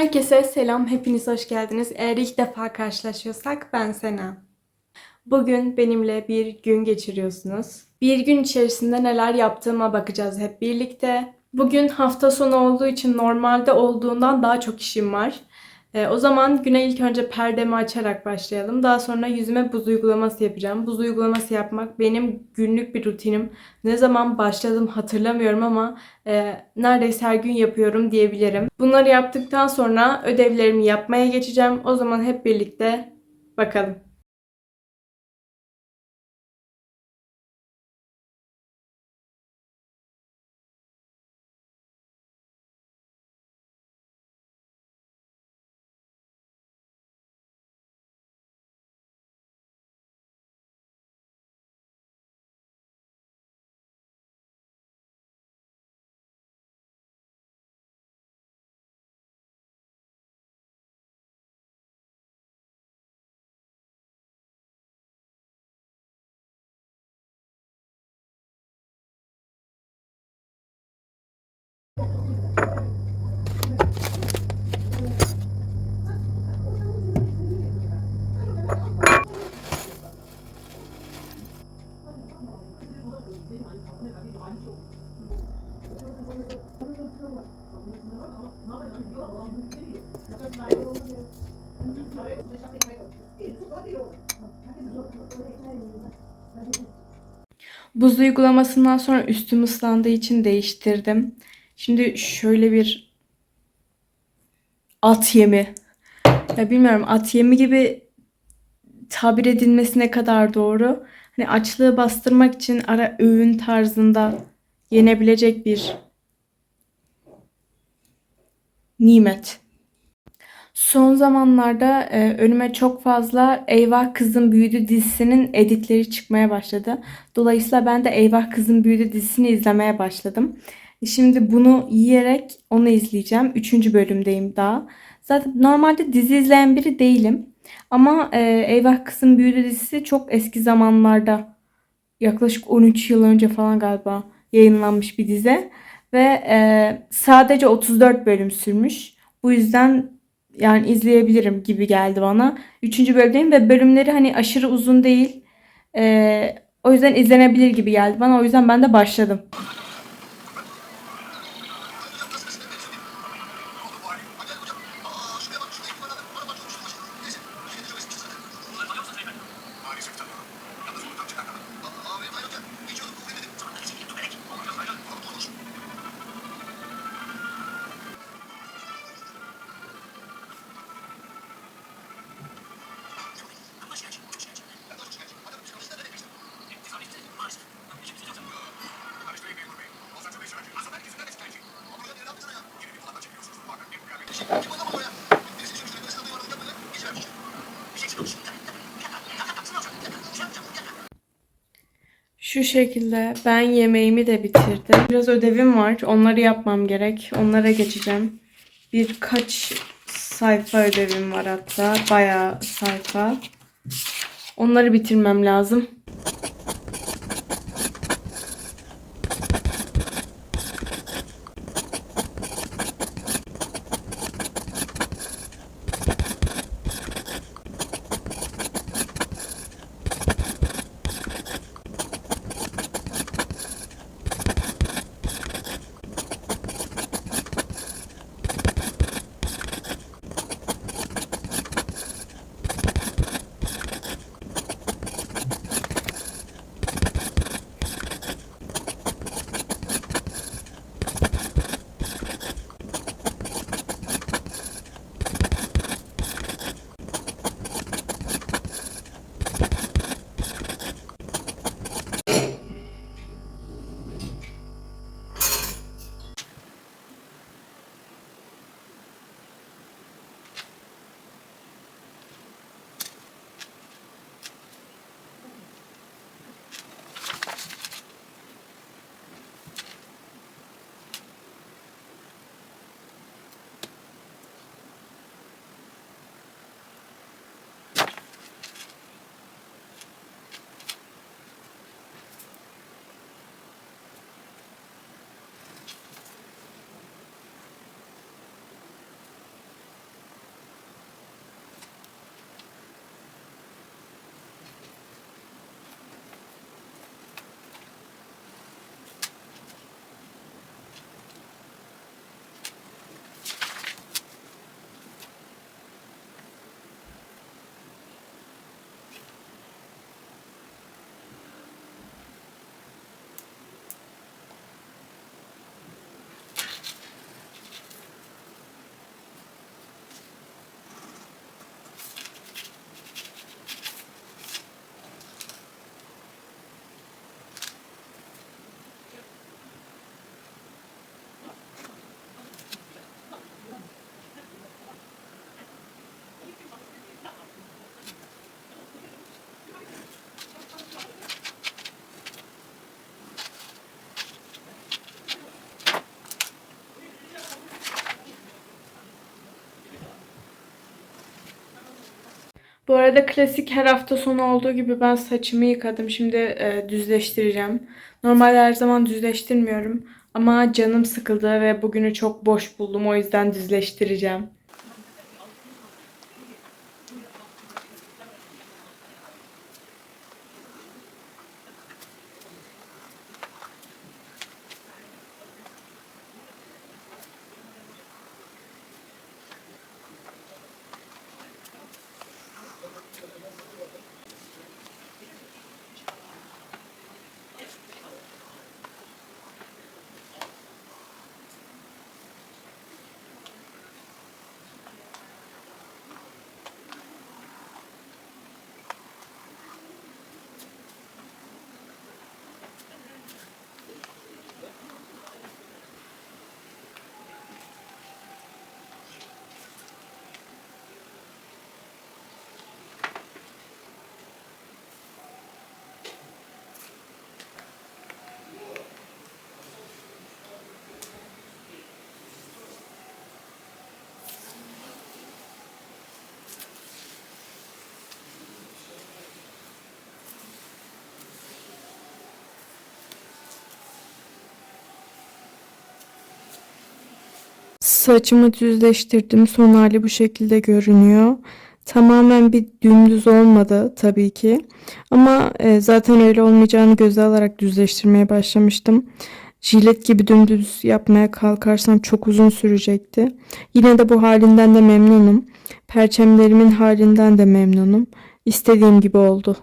Herkese selam, hepiniz hoş geldiniz. Eğer ilk defa karşılaşıyorsak ben Sena. Bugün benimle bir gün geçiriyorsunuz. Bir gün içerisinde neler yaptığıma bakacağız hep birlikte. Bugün hafta sonu olduğu için normalde olduğundan daha çok işim var. Ee, o zaman güne ilk önce perdemi açarak başlayalım. Daha sonra yüzüme buz uygulaması yapacağım. Buz uygulaması yapmak benim günlük bir rutinim. Ne zaman başladım hatırlamıyorum ama e, neredeyse her gün yapıyorum diyebilirim. Bunları yaptıktan sonra ödevlerimi yapmaya geçeceğim. O zaman hep birlikte bakalım. Buz uygulamasından sonra üstüm ıslandığı için değiştirdim. Şimdi şöyle bir at yemi. Ya bilmiyorum at yemi gibi tabir edilmesi ne kadar doğru. Hani açlığı bastırmak için ara öğün tarzında yenebilecek bir nimet. Son zamanlarda e, önüme çok fazla Eyvah Kızım Büyüdü dizisinin editleri çıkmaya başladı. Dolayısıyla ben de Eyvah Kızım Büyüdü dizisini izlemeye başladım. Şimdi bunu yiyerek onu izleyeceğim. Üçüncü bölümdeyim daha. Zaten normalde dizi izleyen biri değilim. Ama e, Eyvah Kızım Büyüdü dizisi çok eski zamanlarda yaklaşık 13 yıl önce falan galiba yayınlanmış bir dizi. Ve e, sadece 34 bölüm sürmüş. Bu yüzden yani izleyebilirim gibi geldi bana. Üçüncü bölümdeyim ve bölümleri hani aşırı uzun değil. Ee, o yüzden izlenebilir gibi geldi bana. O yüzden ben de başladım. Şu şekilde ben yemeğimi de bitirdim. Biraz ödevim var. Onları yapmam gerek. Onlara geçeceğim. Birkaç sayfa ödevim var hatta. Bayağı sayfa. Onları bitirmem lazım. Bu arada klasik her hafta sonu olduğu gibi ben saçımı yıkadım. Şimdi e, düzleştireceğim. Normalde her zaman düzleştirmiyorum. Ama canım sıkıldı ve bugünü çok boş buldum. O yüzden düzleştireceğim. Saçımı düzleştirdim. Son hali bu şekilde görünüyor. Tamamen bir dümdüz olmadı tabii ki. Ama e, zaten öyle olmayacağını göze alarak düzleştirmeye başlamıştım. Jilet gibi dümdüz yapmaya kalkarsam çok uzun sürecekti. Yine de bu halinden de memnunum. Perçemlerimin halinden de memnunum. İstediğim gibi oldu.